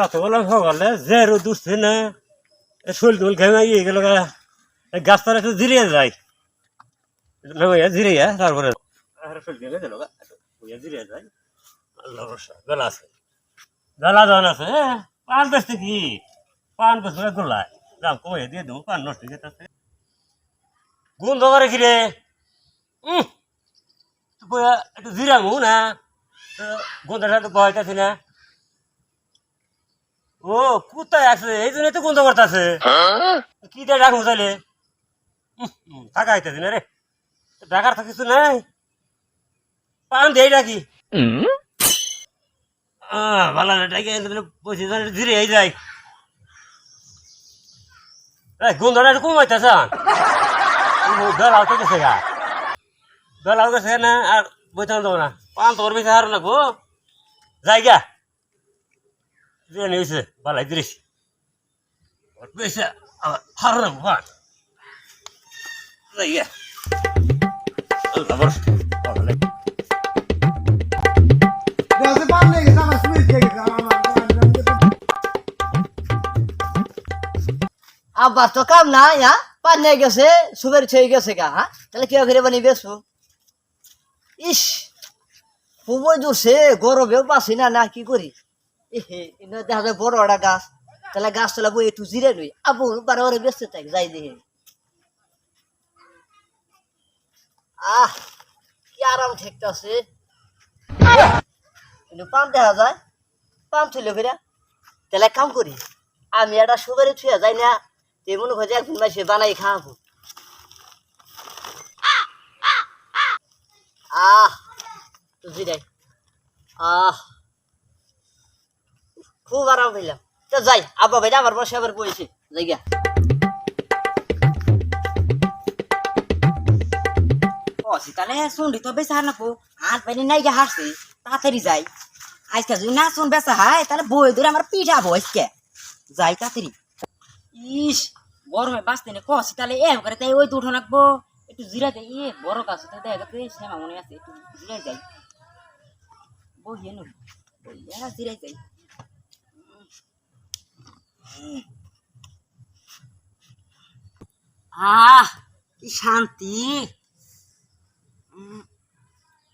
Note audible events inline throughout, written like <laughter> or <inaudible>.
রাতে সকালে যে রোদ উঠছে না শরীর টুল ঘেমে গিয়ে গেল গাছপালা একটু জিরিয়ে যায়। নামাইয়া জিরিয়া, তারপরে। শরীর ঘেমে যায়। আল্লাহ বেলা আছে। পান বেচতে কি? পান বেচতে গোলায়। দাম কমাইয়া দিয়ে পান নষ্ট হয়ে যেতেছে। গন্ধ করে কি রে? উম বইয়া একটু জিরামু না। তো গন্ধটা তো বহাইতেছি না? ও কোথায় আছে এই জন্য তো গন্ধ করতেছে। কি দিয়ে ডাকবো তাহলে টাকা আইতেছি না রে। ডাকার তো কিছু নাই। পান দিয়ে ডাকি ভালো ডাকি বসে ধীরে এই যাই এই গন্ধটা একটু কমাইতেছে বেলা হতে গেছে গা। হয়ে গেছে না আর বইতাম দেবো না। পান তোর বেশি হারো লাগবো। যাই ভালো দেশে পান নিয়ে গেছে আমার সুইচ দিয়ে গেছে আমার আবার তো কাম না ইয়া? পান নিয়ে গেছে সুগার ছেয়ে গেছে গা হ্যাঁ? তাহলে কেউ ফিরে বানিয়ে বেসো ইস খুবই জোরছে গরমেও পাচ্ছি না না কি করি? <laughs> বড় একটা গাছ। তাহলে গাছ বই একটু জিরে নই আবু, বারে বারে ব্যস্ত যাই আহ, কি আরাম ঠেকতেছে। কিন্তু পান দেখা যায়। পান থইলে ফিরা। তাহলে কাম করি, আমি একটা সুগারে ছুঁয়ে যাই না তেমন হয়ে যায় একদিন মাসে বানাই খাওয়াবো। আহ, তো জিরাই। আহ। খুব আরাম পেলাম তো যাই, আব্বা ভাই আমার বসে, আবার বসে যাই গা কষি তাহলে শুনলি তো বেচা না পো। হাত পাইনি নাই গিয়ে হাসছে তাড়াতাড়ি যাই। আজকে যদি না শুন বেচা হয়, তাহলে বই ধরে আমার পিঠাবো আজকে। যাই তাড়াতাড়ি। ইস গরমে বাঁচতে নেই। কষি তাহলে এম করে তাই ওই তো উঠো রাখব একটু জিরা যাই এ, বড় গাছ তো দেখা যাচ্ছে শ্যামা মনে আছে। একটু জিরাই যাই বহিয়ে নই বহিয়ে জিরাই যাই আহ কি শান্তি।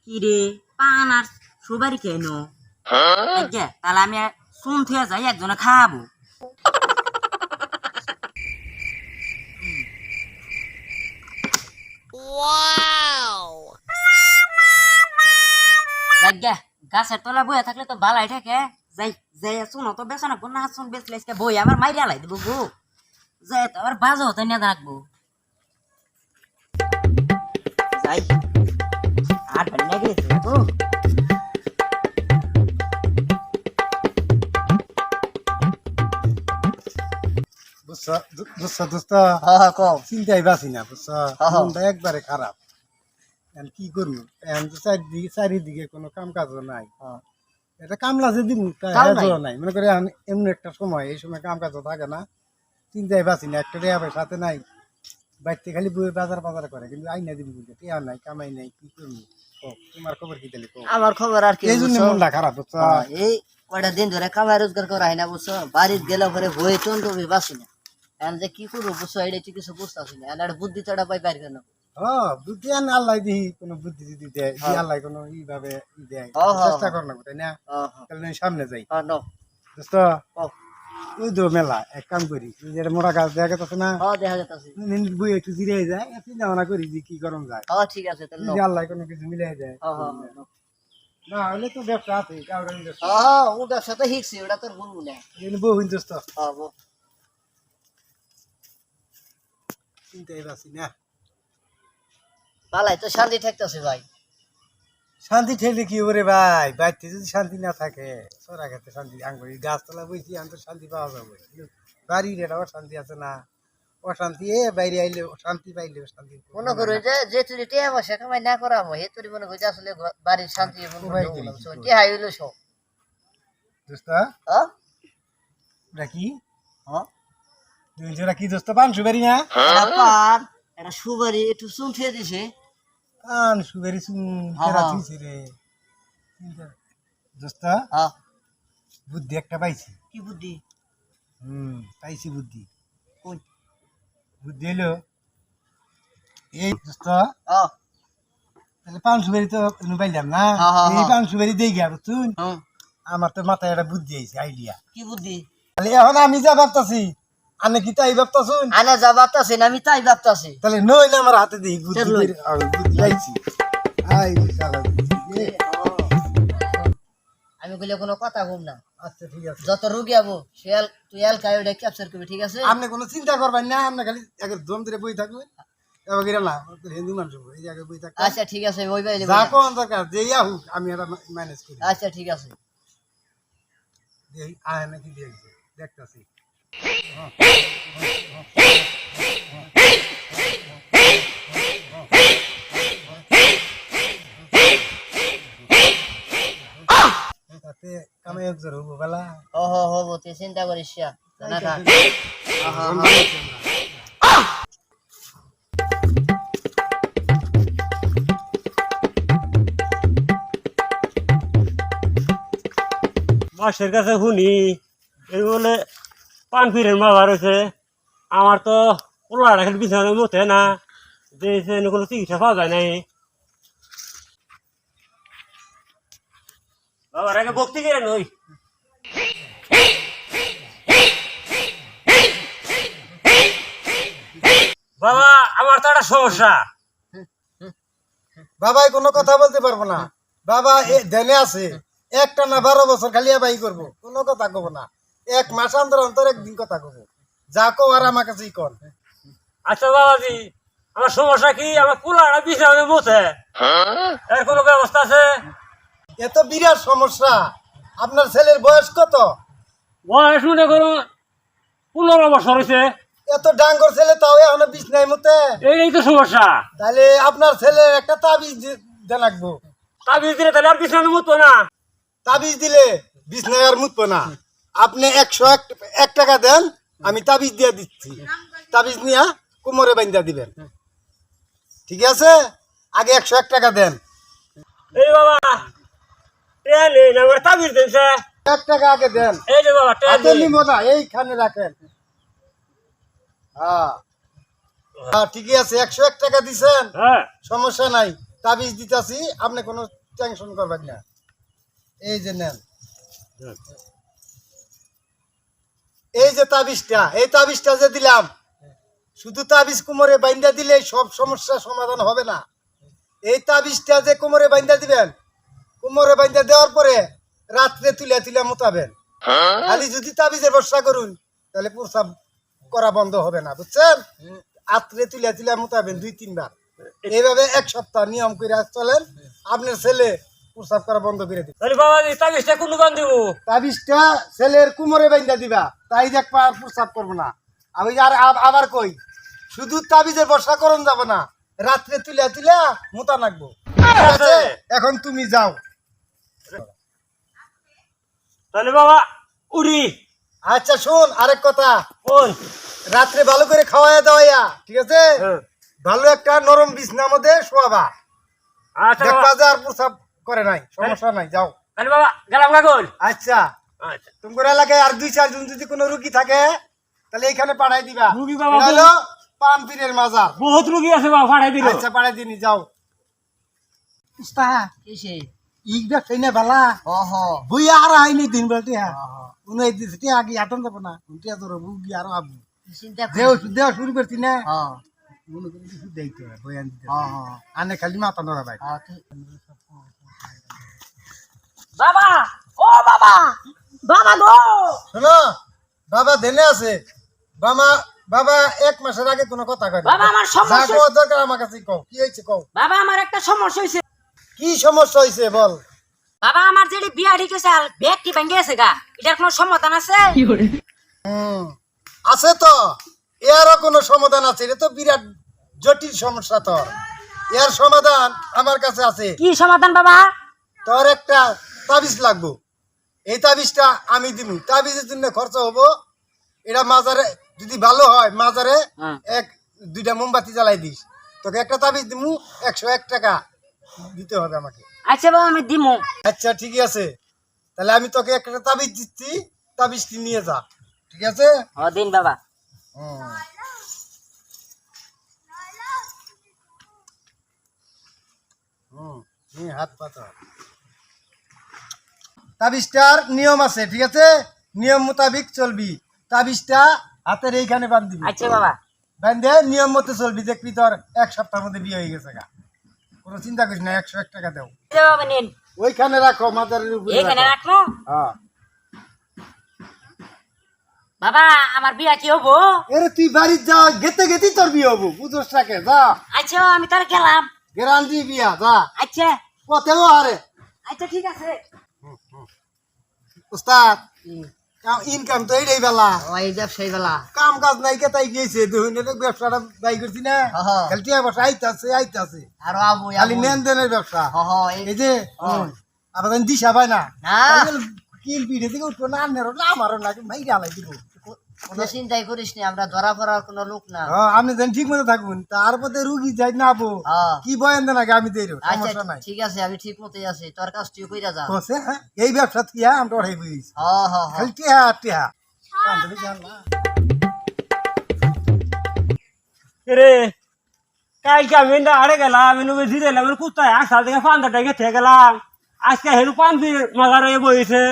কি রে? পান আর সুবারি কেন? তাহলে আমি শুন থুয়ে যাই একজনে খাব গাছের তলা বইয়া থাকলে তো বালাই থাকে। যাই যাই শুনো তো বেসো না না শুন বেসলে আজকে বই আমার মাইরা লাই দেবো গো। যাই তো আবার বাজো হতে নিয়ে রাখব। যাই আর বান্না গেছে তো বুঝছ বুঝছ দোস্ত? কম চিন্তাই বাঁচি না বুঝছ। একবারে খারাপ। এখন কি করব? চারিদিকে চারিদিকে কোনো কাম কাজও নাই। হ্যাঁ। এটা কামলা যে দিন নাই। মনে করে এমন একটা সময় এই সময় কাম কাজও থাকে না। চিন্তাই বাঁচি না একটা রেয়া সাথে নাই। বাড়িতে খালি বই বাজার বাজার করে কিন্তু আইনা দিবি বুঝে টিয়া নাই কামাই নাই কি করব? তোমার খবর কি কও। আমার খবর আর কি এই জন্য মনটা খারাপ হ্যাঁ, এই কয়টা দিন ধরে কামাই রোজগার করা হয় না বুঝছ? বাড়িতে গেলে পরে বই চন্দ্র বাসি না। এখন যে কি করব বুঝছ? এটা কিছু বুঝতেছি না। এখন একটা বুদ্ধি চড়া পাই পারি কেন হ্যাঁ বুদ্ধি আন আল্লাহ দিহি কোনো বুদ্ধি যদি দেয় দি আল্লাহ কোনো ই দেয়। চেষ্টা কর না তাই না? তাহলে সামনে যাই। দোস্ত ওই তো মেলা এক কাম করি এই যে গাছ দেখা গেছে না? দেখা যাচ্ছে বই একটু জিরে যায় চিন্তা ভাবনা করি যে কি করম যায়। ঠিক আছে যদি আল্লাহ কোনো কিছু মিলাই যায় নাও। না হলে তো ব্যবসা আছে কাউরে হ্যাঁ ও ব্যবসা তো ওটা তোর না। কিন্তু বহু দোস্ত। হ্যাঁ চিন্তাই না। ভালাই তো শান্তি ঠেকতেছে ভাই। শান্তি ঠেলে কি ওরে ভাই? বাড়িতে যদি শান্তি না থাকে সরা খেতে শান্তি আঙ্গুরি গাছতলা বইছি আমি তো শান্তি পাওয়া যাবে। বাড়ির এটা অশান্তি আছে না। অশান্তি এ বাইরে আইলে শান্তি পাইলে শান্তি মনে করো যে যে তুই টিয়া পয়সা কামাই না করা হে তুই মনে করছে আসলে বাড়ির শান্তি করো টিয়া হইল সব। দোস্ত? হ্যাঁ এটা কি? হ্যাঁ? তুই যেটা কি দোস্ত? পান সুপারি না? এটা পান। এটা সুবারি একটু চুন খেয়ে দিছে। পান চুন হ্যাঁ, কেরা হ্যাঁ। থুইছে রে। চিন্তা- দোস্ত হ্যাঁ। বুদ্ধি একটা পাইছি। কি বুদ্ধি? হুম পাইছি বুদ্ধি। কোন বুদ্ধি হলো এই দোস্ত তাহলে বাড়ি তো পাইলাম না। এই দিয়ে গিয়া হুম আমার তো মাথায় একটা বুদ্ধি আইছে আইডিয়া কি বুদ্ধি? তাহলে এখন আমি যা ভাবতাছি আপনি কি তাই ভাবতাছুন? আনে যা ভাবতাছি না আমি তাই ভাবতাছি। তাহলে নই না আমার হাতে দিই বুদ্ধি আমি আই বলে কোনো কথা কম না। আচ্ছা ঠিক আছে। যত রুগী আবো এল- তুই এলকাই ওটা ক্যাপচার করবি ঠিক আছে? আপনি কোনো চিন্তা করবেন না আপনি খালি একে দম ধরে বই থাকবেন। এবার গিয়ে না হিন্দু মানুষ এই জায়গায় বই থাকবেন আচ্ছা ঠিক আছে ওই বাইরে যা কোন দরকার যে ইয়া হোক আমি এটা ম্যানেজ করি। আচ্ছা ঠিক আছে। এই আয় নাকি দেখছি দেখতেছি। কামে একজোর হব বেলা। ও হো হো বো, তুই চিন্তা করিস না। থাক। মাসের কাছে শুনি এই বলে পান ফিরের মা বার হয়েছে আমার তো পোলা রাখেন বিছানার মতে না, যে কোনো চিকিৎসা পাওয়া যায় নাই। বাবার আগে ভক্তি করে নই। বাবা, আমার তো একটা সমস্যা। বাবাই কোনো কথা বলতে পারব না। বাবা এ দেনে আছে। একটা না বারো বছর খালি বাই করব। কোনো কথা কব না। এক মাস অন্তর অন্তর একদিন কথা কব। যা কো আর আমার কাছেই কর আচ্ছা বাবাজি আমার সমস্যা কি? আমার পোলাটা বিছানার মতে এর কোনো ব্যবস্থা আছে? এত বিরাট সমস্যা। আপনার ছেলের বয়স কত? বয়স মনে করুন পনেরো বছর হয়েছে। এত ডাঙ্গর ছেলে তাও এখনও বিছনায় মতে? এই তো সমস্যা। তাহলে আপনার ছেলের একটা তাবিজ জানাকবো তাবিজ দিলে তাহলে আর বিছানার মতো না। তাবিজ দিলে বিছনায় আর মুতবো না। আপনি একশো এক টাকা দেন আমি তাবিজ দিয়ে দিচ্ছি। তাবিজ নিয়ে কোমরে বান্ধা দিবেন। ঠিক আছে? আগে একশো এক টাকা দেন। এই বাবা তাবিজ এক টাকা আগে দেন। এই যে এইখানে রাখেন। হ্যাঁ। হ্যাঁ ঠিকই আছে একশো এক টাকা দিছেন। হ্যাঁ। সমস্যা নাই তাবিজ দিতাছি আপনি কোনো টেনশন করবেন না। এই যে নেন। এই যে তাবিজটা এই তাবিজটা যে দিলাম শুধু তাবিজ কোমরে বাইন্দা দিলে সব সমস্যা সমাধান হবে না। এই তাবিজটা যে কোমরে বাইন্দা দিবেন কোমরে বাইন্দা দেওয়ার পরে রাত্রে তুলে তুলে মোতাবেন। খালি যদি তাবিজের বর্ষা করুন তাহলে প্রসাব করা বন্ধ হবে না বুঝছেন? রাত্রে তুলে তুলে মোতাবেন দুই তিনবার। এইভাবে এক সপ্তাহ নিয়ম করে চলেন আপনার ছেলে প্রসাব করা বন্ধ করে দিবে। তাহলে বাবা তাবিজটা কোন দোকান দিব? তাবিজটা ছেলের কুমোরে বাইন্দা দিবা। তাই দেখবা আর প্রসাব করব না। আমি আর আবার কই শুধু তাবিজের বর্ষা করন যাব না রাত্রে তুলে তুলে মোতা নাকবো। এখন তুমি যাও। তাহলে বাবা উড়ি। আচ্ছা শোন আরেক কথা। কোন রাত্রে ভালো করে খাওয়াইয়া দাওয়াইয়া ঠিক আছে? হ্যাঁ। ভালো একটা নরম বিছনার মধ্যে শোয়াবা। আচ্ছা আর প্রসাব করে নাই সমস্যা নাই যাও। তাহলে বাবা গেলাম কাগজ আচ্ছা। আচ্ছা। তোমার এলাকায় আর দুই চারজন যদি কোনো রুগী থাকে তাহলে এখানে পাঠাই দিবা। রুগী বাবা এটা হলো পাম্পিনের মাজার। বহুত রুগী আছে বাবা ফাটাই দিল। আচ্ছা পাঠাই দিনি যাও। উস্তাদ কিসে ইগদা খেনে বালা? ও হো বুই আর আইনি দিন বলতে হ্যাঁ উনি দিতে আগে আটন যাব না উনটিয়া তোর বুগি আর আবু। চিন্তা কর দেও দেও শুরু করতি না? হ্যাঁ মনে করি কিছু দেইতে হয় বয়ান দিতে হ্যাঁ হ্যাঁ আনে খালি মাথা নড়া ভাই হ্যাঁ, তুই- বাবা! ও বাবা! বাবা গো! শোনো বাবা দেনে আছে। বাবা বাবা এক মাসের আগে কোনো কথা কয় বাবা, আমার সমস্যা- যা দরকার আমার কাছে কও। কি হয়েছে কও? বাবা আমার একটা সমস্যা হয়েছে কি সমস্যা হয়েছে বল। বাবা আমার যেটি বিয়া ঠিক আছে আর ব্যাগটি ভেঙে গেছে গা। এটার কোনো সমাধান আছে? হুম, আছে তো। এরও কোনো সমাধান আছে? এটা তো বিরাট জটিল সমস্যা তোর এর সমাধান আমার কাছে আছে। কি সমাধান বাবা? তোর একটা তাবিজ লাগবো। এই তাবিজটা আমি দিব। তাবিজের জন্য খরচ হব। এটা মাজারে যদি ভালো হয় মাজারে হ্যাঁ। এক দুইটা মোমবাতি জ্বালাই দিস। তোকে একটা তাবিজ দিমু একশো এক টাকা দিতে হবে আমাকে। আচ্ছা বাবা আমি দিমু। আচ্ছা ঠিকই আছে। তাহলে আমি তোকে একটা তাবিজ দিচ্ছি তাবিজটি নিয়ে যা। ঠিক আছে? দিন বাবা। হুম, হাত পাতা। তাবিজটার নিয়ম আছে ঠিক আছে? নিয়ম মোতাবিক চলবি। তাবিজটা হাতের এইখানে বান্ধিবি আচ্ছা বাবা। বান্ধে নিয়ম মতো চলবি। দেখবি তোর এক সপ্তাহের মধ্যে বিয়ে হয়ে গেছে গা। কোনো চিন্তা করিস না একশো এক টাকা দেও আচ্ছা বাবা নিন। ওইখানে রাখো মাদারের উপরে এখানে রাখো। হ্যাঁ। বাবা আমার বিয়া কি হব? এরে তুই বাড়ি যা গেতে গেতে তোর বিয়ে হব বুঝোস টাকে যা। আচ্ছা আমি তাহলে গেলাম। গ্যারান্টি বিয়া যা। আচ্ছা। পথেও আরে আচ্ছা ঠিক আছে। উস্তাদ ইনকাম তো এইটাই বেলা। ওই ব্যবসায়ী বেলা। কাম কাজ নাই কে তাই গিয়েছে এটা ব্যবসাটা বাই করছি না। খালি টিয়া বসা আইতাছে আইতাছে। আর আবু খালি। লেনদেনের ব্যবসা। এই- যে আবার দিশা পায় না। কিল পিঠে থেকে উঠবো না আনেরও না আমারও না ভাই গালাই দিব। কোনো চিন্তাই করিস নি আমরা ধরা পড়ার কোনো লোক না। হ্যাঁ, আপনি যেন ঠিক মতো থাকবেন তার মধ্যে রুগী যাই না বো হ্যাঁ। কি বয়ান দেন আগে আমি দেই সমস্যা আচ্ছা নাই। ঠিক আছে আমি ঠিক মতোই আছি তোর কাছ তুই কইরা যা। কসে হ্যাঁ এই ব্যবসা থিয়া আমরা ওরাই বুঝিস হ হ হ খালি টিহা টিহা। কান্দলি জান না। রে কালকে আমি না আড়ে গেলাম এনু কুত্তায় আসাল থেকে পান্তা টাকে থেকে গেলাম। আজকে হেনু পান হয়ে বইছে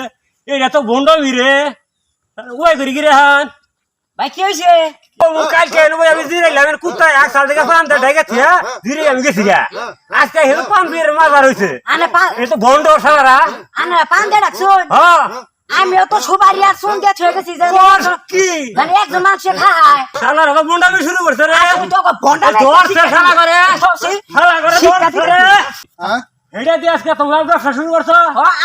এটা তো ভন্ড বিরে ওই করি গিরে হান? ভাই কি হয়েছে? ও কালকে হেনু আমি জিরে এলাম কুত্তায় আসাল থেকে পান্তা টাকে থিয়া জিরে আমি গেছি গা। আজকে হেনু পান বির মাজার হয়েছে আনে পা এ তো ভন্ড সারা আনে পান হ্যাঁ। আমিও তো সুপারি আর শুন গেছি কি? মানে একজন মানুষ খায়। শালা রকম ভন্ডামি শুরু করছে রে। তুমি তো ওকে ভন্ডা শালা করে শালা করে শিক্ষা ধরছে হ্যাঁ? এটা দিয়ে আজকে তোমরা ব্যবসা শুরু করছ?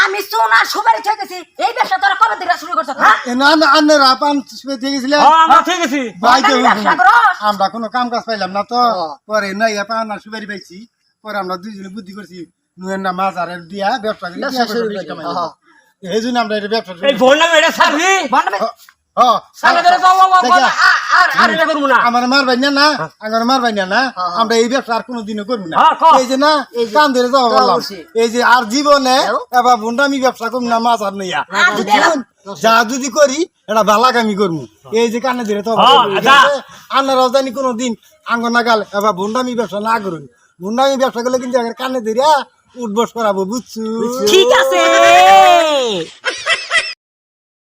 আমি শুন আর সুপারি গেছি এই ব্যবসা তোরা কবে থেকে শুরু করছ? হ্যাঁ? না না আন্নের আপান শুয়ে দিয়ে গেছিলেন হ্যাঁ আমরা ঠিক আছি। আমরা কোনো কাম কাজ পাইলাম না তো। পরে নাই আপা না সুপারি পাইছি। পরে আমরা দুইজনে বুদ্ধি করছি নুয়ের না মাছ আর দিয়া ব্যবসা করি ব্যবসা শুরু করি, হ্যাঁ। এই জন্য আমরা এটা ব্যবসা এই এটা আর আর না আমার মারবাই না না আমার মারবাই না না আমরা এই ব্যবসা আর কোনোদিনও করব না। হ্যাঁ, এই যে না এই যে, কান ধরে যাওয়া যাওয়া বললাম। এই যে আর জীবনে এবার ভুন্ডামি ব্যবসা করব না মাছ আর নইয়া যা যদি করি এটা ভালাকামি করব। এই যে কানে ধরে তো হ্যাঁ, যা। কোনো দিন কোনোদিন আঙ্গ নাগাল এবার ভুন্ডামি ব্যবসা না করুন। ভুন্ডামি ব্যবসা করলে কিন্তু কানে ধরে উঠবস করাবো বুঝছ? ঠিক আছে।